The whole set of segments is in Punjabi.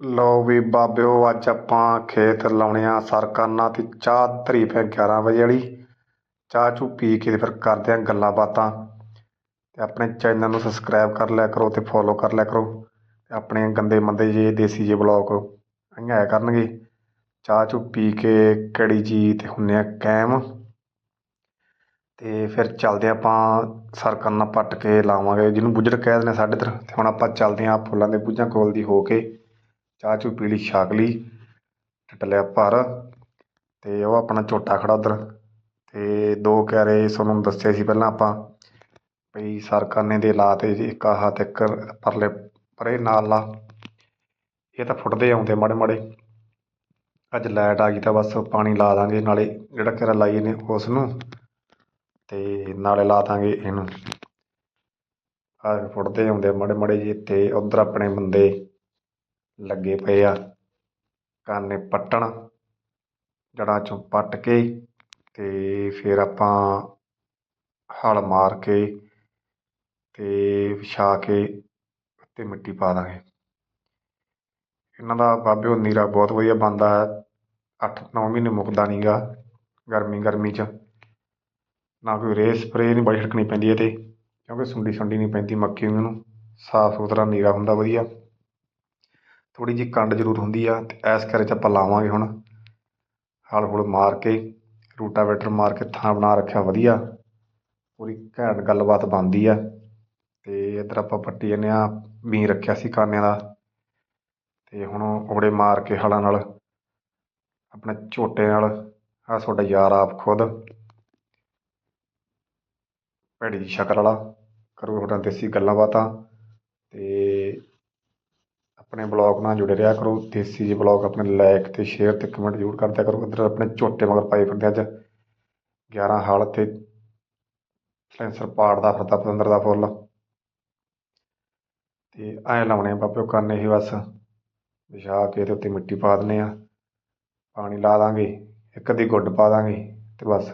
ਲਓ ਵੀ ਬਾਬਿਓ, ਅੱਜ ਆਪਾਂ ਖੇਤ ਲਾਉਣੇ ਆ ਸਰਕਾਨਾ ਤੇ ਚਾਹ ਧਰੀ ਪੈ 11 ਵਜੇ ਵਾਲੀ। ਚਾਹ ਚੂ ਪੀ ਕੇ ਤੇ ਫਿਰ ਕਰਦੇ ਆ ਗੱਲਾਂ ਬਾਤਾਂ। ਤੇ ਆਪਣੇ ਚੈਨਲ ਨੂੰ ਸਬਸਕ੍ਰਾਈਬ ਕਰ ਲਿਆ ਕਰੋ ਤੇ ਫੋਲੋ ਕਰ ਲਿਆ ਕਰੋ। ਤੇ ਆਪਣੇ ਗੰਦੇ ਮੰਦੇ ਜੇ ਦੇਸੀ ਜੇ ਬਲੌਗ ਆਈਆਂ ਆਇਆ ਕਰਨਗੇ। ਚਾਹ ਚੂ ਪੀ ਕੇ ਕੜੀ ਜੀ ਤੇ ਹੁੰਨੇ ਆ ਕੈਮ ਤੇ ਫਿਰ ਚੱਲਦੇ ਹਾਂ ਆਪਾਂ ਸਰਕੰਨਾ ਪੱਟ ਕੇ ਲਾਵਾਂਗੇ। ਜਿਹਨੂੰ ਬੁੱਜੜ ਕਹਿ ਦਿੰਦੇ ਸਾਡੇ ਇੱਧਰ। ਤੇ ਹੁਣ ਆਪਾਂ ਚੱਲਦੇ ਹਾਂ ਫੁੱਲਾਂ ਦੇ ਬੂਝਾਂ ਕੋਲ ਦੀ ਹੋ ਕੇ। ਚਾਹ ਚੂ ਪੀ ਲਈ, ਛਕ ਲਈ ਢਿੱਡ ਲਿਆ ਭਰ ਅਤੇ ਉਹ ਆਪਣਾ ਝੋਟਾ ਖੜ੍ਹਾ ਉੱਧਰ ਅਤੇ ਦੋ ਕਿਆਰੇ ਤੁਹਾਨੂੰ ਦੱਸੇ ਸੀ ਪਹਿਲਾਂ ਆਪਾਂ ਵੀ ਸਰਕਾਨੇ ਦੇ ਲਾ ਤੇ ਜੀ, ਇੱਕ ਆਹ ਅਤੇ ਇੱਕ ਪਰਲੇ ਪਰੇ ਨਾਲ ਲਾ। ਇਹ ਤਾਂ ਫੁੱਟਦੇ ਆਉਂਦੇ ਮਾੜੇ ਮਾੜੇ। ਅੱਜ ਲਾਈਟ ਆ ਗਈ ਤਾਂ ਬਸ ਪਾਣੀ ਲਾ ਦਾਂਗੇ, ਨਾਲੇ ਜਿਹੜਾ ਕਿਹੜਾ ਲਾਈਏ ਨੇ ਉਸ ਨੂੰ ਤੇ ਨਾਲੇ ਲਾ ਦਾਂਗੇ ਇਹਨੂੰ। ਆਹ ਫੁੱਟਦੇ ਆਉਂਦੇ ਮਾੜੇ ਮਾੜੇ ਜੀ ਅਤੇ ਉੱਧਰ ਆਪਣੇ ਬੰਦੇ ਲੱਗੇ ਪਏ ਆ। ਕਾਨੇ ਪੱਟਣ, ਜੜ੍ਹਾਂ ਚੋਂ ਪੱਟ ਕੇ ਅਤੇ ਫਿਰ ਆਪਾਂ ਹਲ ਮਾਰ ਕੇ ਅਤੇ ਵਿਛਾ ਕੇ ਉੱਤੇ ਮਿੱਟੀ ਪਾ ਦਾਂਗੇ। ਇਹਨਾਂ ਦਾ ਬਾਬਿਓ ਨੀਰਾ ਬਹੁਤ ਵਧੀਆ ਬਣਦਾ ਹੈ। 8-9 ਮਹੀਨੇ ਮੁੱਕਦਾ ਨਹੀਂ ਗਾ ਗਰਮੀ ਗਰਮੀ 'ਚ। ਨਾ ਕੋਈ ਰੇਹ ਸਪਰੇਅ ਨਹੀਂ ਬੜੀ ਛਿੜਕਣੀ ਪੈਂਦੀ ਇਹ ਕਿਉਂਕਿ ਸੁੰਡੀ ਸੁੰਡੀ ਨਹੀਂ ਪੈਂਦੀ ਮੱਕੀ ਨੂੰ। ਸਾਫ਼ ਸੁਥਰਾ ਨੀਰਾ ਹੁੰਦਾ ਵਧੀਆ। ਥੋੜ੍ਹੀ ਜਿਹੀ ਕੰਡ ਜ਼ਰੂਰ ਹੁੰਦੀ ਆ ਅਤੇ ਇਸ ਕਰੇ 'ਚ ਆਪਾਂ ਲਾਵਾਂਗੇ ਹੁਣ। ਹਲ ਹੁਲ ਮਾਰ ਕੇ, ਰੂਟਾਵੇਟਰ ਮਾਰ ਕੇ ਥਾਂ ਬਣਾ ਰੱਖਿਆ ਵਧੀਆ। ਪੂਰੀ ਘੈਂਟ ਗੱਲਬਾਤ ਬਣਦੀ ਆ। ਅਤੇ ਇੱਧਰ ਆਪਾਂ ਪੱਟੀ ਜਾਂਦੇ ਹਾਂ ਬੀ ਰੱਖਿਆ ਸੀ ਕਾਨਿਆਂ ਦਾ। ਅਤੇ ਹੁਣ ਔੜੇ ਮਾਰ ਕੇ ਹਲਾਂ ਨਾਲ, ਆਪਣੇ ਝੋਟੇ ਨਾਲ ਆ ਤੁਹਾਡਾ ਯਾਰ ਆਪ ਖੁਦ। ਭੈੜੀ ਦੀ ਸ਼ਕਲ ਵਾਲਾ, ਕਰੂ ਤੁਹਾਡਾ ਦੇਸੀ ਗੱਲਾਂ ਬਾਤਾਂ। ਅਤੇ ਆਪਣੇ ਬਲੌਗ ਨਾਲ ਜੁੜੇ ਰਿਹਾ ਕਰੋ। ਦੇਸੀ ਜੀ ਬਲੌਗ ਆਪਣੇ ਲਾਈਕ ਤੇ ਸ਼ੇਅਰ ਤੇ ਕਮੈਂਟ ਜ਼ਰੂਰ ਕਰਦਿਆ ਕਰੋ। ਇੱਧਰ ਆਪਣੇ ਝੋਟੇ ਮਗਰ ਪਾਈ ਫਿਰਦੇ ਅੱਜ। 11 ਹਾਲ ਤੇ ਸੈਂਸਰ ਪਾੜਦਾ ਫਿਰਦਾ ਪਤੰਦਰ ਦਾ ਫੁੱਲ। ਤੇ ਐਂ ਲਾਉਣੇ ਆ ਬਾਬਿਓ ਕੰਨ ਇਹ ਬਸ। ਵਿਛਾ ਕੇ ਤੇ ਉੱਤੇ ਮਿੱਟੀ ਪਾ ਦਿੰਦੇ ਆ। ਪਾਣੀ ਲਾ ਦਾਂਗੇ, ਇੱਕ ਅੱਧੀ ਗੁੱਡ ਪਾ ਦਾਂਗੇ ਤੇ ਬਸ।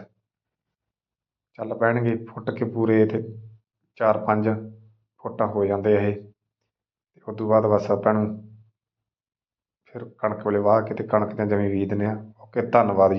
ਚੱਲ ਪੈਣਗੇ ਫੁੱਟ ਕੇ ਪੂਰੇ ਤੇ ਚਾਰ ਪੰਜ ਫੁੱਟਾਂ ਹੋ ਜਾਂਦੇ ਇਹ। ਤੇ ਤੋਂ ਬਾਅਦ ਬਸ ਆਪਾਂ ਨੂੰ ਫਿਰ ਕਣਕ ਵੇਲੇ ਵਾਹ ਕੇ ਅਤੇ ਕਣਕ ਦੀਆਂ ਜਮੀ ਬੀਜ ਦਿੰਦੇ ਆ ਓਕੇ, ਧੰਨਵਾਦ ਜੀ।